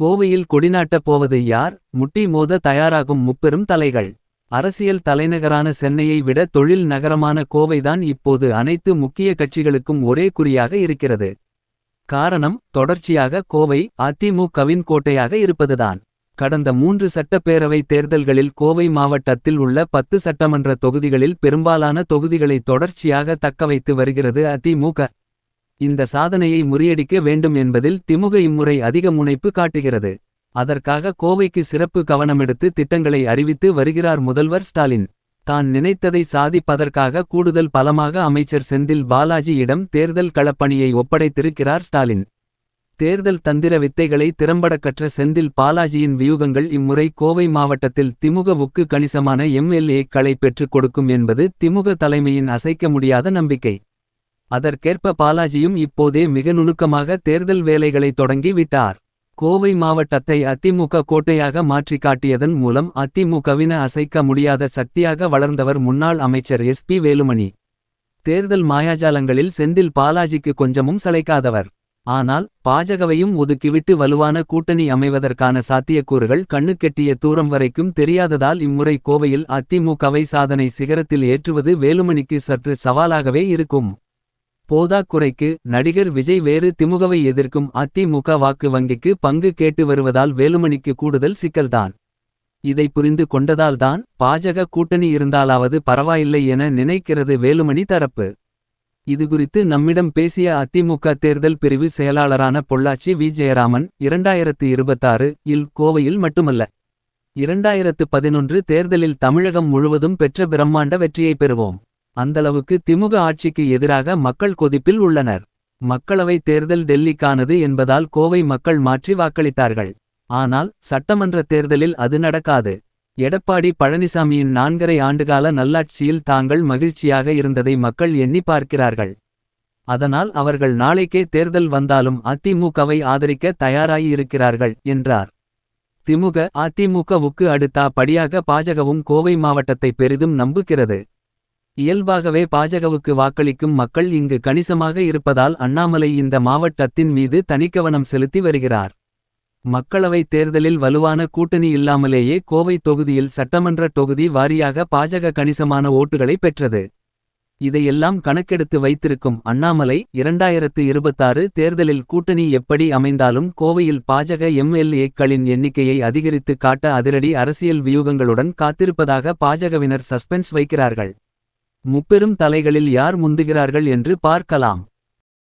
கோவையில் கொடிநாட்டப் போவது யார்? முட்டி மோத தயாராகும் முப்பெரும் தலைகள். அரசியல் தலைநகரான சென்னையை விட தொழில் நகரமான கோவைதான் இப்போது அனைத்து முக்கிய கட்சிகளுக்கும் ஒரே குறியாக இருக்கிறது. காரணம் தொடர்ச்சியாக கோவை அதிமுகவின் கோட்டையாக இருப்பதுதான். கடந்த மூன்று சட்டப்பேரவை தேர்தல்களில் கோவை மாவட்டத்தில் உள்ள பத்து சட்டமன்ற தொகுதிகளில் பெரும்பாலான தொகுதிகளை தொடர்ச்சியாக தக்கவைத்து வருகிறது அதிமுக. இந்த சாதனையை முறியடிக்க வேண்டும் என்பதில் திமுக இம்முறை அதிக முனைப்பு காட்டுகிறது. அதற்காக கோவைக்கு சிறப்பு கவனமெடுத்து திட்டங்களை அறிவித்து வருகிறார் முதல்வர் ஸ்டாலின். தான் நினைத்ததை சாதிப்பதற்காக கூடுதல் பலமாக அமைச்சர் செந்தில் பாலாஜியிடம் தேர்தல் களப்பணியை ஒப்படைத்திருக்கிறார் ஸ்டாலின். தேர்தல் தந்திர வித்தைகளை திறம்பட கற்ற செந்தில் பாலாஜியின் வியூகங்கள் இம்முறை கோவை மாவட்டத்தில் திமுகவுக்கு கணிசமான எம்எல்ஏக்களை பெற்றுக் கொடுக்கும் என்பது திமுக தலைமையின் அசைக்க முடியாத நம்பிக்கை. அதற்கேற்ப பாலாஜியும் இப்போதே மிக நுணுக்கமாக தேர்தல் வேலைகளை தொடங்கி விட்டார். கோவை மாவட்டத்தை அதிமுக கோட்டையாக மாற்றி காட்டியதன் மூலம் அதிமுகவின அசைக்க முடியாத சக்தியாக வளர்ந்தவர் முன்னாள் அமைச்சர் எஸ் பி வேலுமணி. தேர்தல் மாயாஜாலங்களில் செந்தில் பாலாஜிக்கு கொஞ்சமும் சளைக்காதவர். ஆனால் பாஜகவையும் ஒதுக்கிவிட்டு வலுவான கூட்டணி அமைவதற்கான சாத்தியக்கூறுகள் கண்ணுக்கெட்டிய தூரம் வரைக்கும் தெரியாததால் இம்முறை கோவையில் அதிமுகவை சாதனை சிகரத்தில் ஏற்றுவது வேலுமணிக்கு சற்று சவாலாகவே இருக்கும். போதாக்குறைக்கு நடிகர் விஜய் வேறு திமுகவை எதிர்க்கும் அதிமுக வாக்கு வங்கிக்கு பங்கு கேட்டு வருவதால் வேலுமணிக்கு கூடுதல் சிக்கல்தான். இதை புரிந்து கொண்டதால்தான் பாஜக கூட்டணி இருந்தாலாவது பரவாயில்லை என நினைக்கிறது வேலுமணி தரப்பு. இதுகுறித்து நம்மிடம் பேசிய அதிமுக தேர்தல் பிரிவு செயலாளரான பொள்ளாச்சி வி. ஜெயராமன் இரண்டாயிரத்து இருபத்தாறு இல் கோவையில் மட்டுமல்ல. இரண்டாயிரத்து பதினொன்று தேர்தலில் தமிழகம் முழுவதும் பெற்ற பிரம்மாண்ட வெற்றியை பெறுவோம். அந்தளவுக்கு திமுக ஆட்சிக்கு எதிராக மக்கள் கொதிப்பில் உள்ளனர். மக்களவை தேர்தல் டெல்லிக்கானது என்பதால் கோவை மக்கள் மாற்றி வாக்களித்தார்கள். ஆனால் சட்டமன்ற தேர்தலில் அது நடக்காது. எடப்பாடி பழனிசாமியின் நான்கரை ஆண்டுகால நல்லாட்சியில் தாங்கள் மகிழ்ச்சியாக இருந்ததை மக்கள் எண்ணி பார்க்கிறார்கள். அதனால் அவர்கள் நாளைக்கே தேர்தல் வந்தாலும் அதிமுகவை ஆதரிக்க தயாராயிருக்கிறார்கள் என்றார். திமுக அதிமுகவுக்கு அடுத்தா படியாக பாஜகவும் கோவை மாவட்டத்தை பெரிதும் நம்புகிறது. இயல்பாகவே பாஜகவுக்கு வாக்களிக்கும் மக்கள் இங்கு கணிசமாக இருப்பதால் அண்ணாமலை இந்த மாவட்டத்தின் மீது தனிக்கவனம் செலுத்தி வருகிறார். மக்களவைத் தேர்தலில் வலுவான கூட்டணி இல்லாமலேயே கோவை தொகுதியில் சட்டமன்ற தொகுதி வாரியாக பாஜக கணிசமான ஓட்டுகளை பெற்றது. இதையெல்லாம் கணக்கெடுத்து வைத்திருக்கும் அண்ணாமலை இரண்டாயிரத்து இருபத்தாறு தேர்தலில் கூட்டணி எப்படி அமைந்தாலும் கோவையில் பாஜக எம்எல்ஏக்களின் எண்ணிக்கையை அதிகரித்து காட்ட அதிரடி அரசியல் வியூகங்களுடன் காத்திருப்பதாக பாஜகவினர் சஸ்பென்ஸ் வைக்கிறார்கள். முப்பெரும் தலைகளில் யார் முந்துகிறார்கள் என்று பார்க்கலாம்.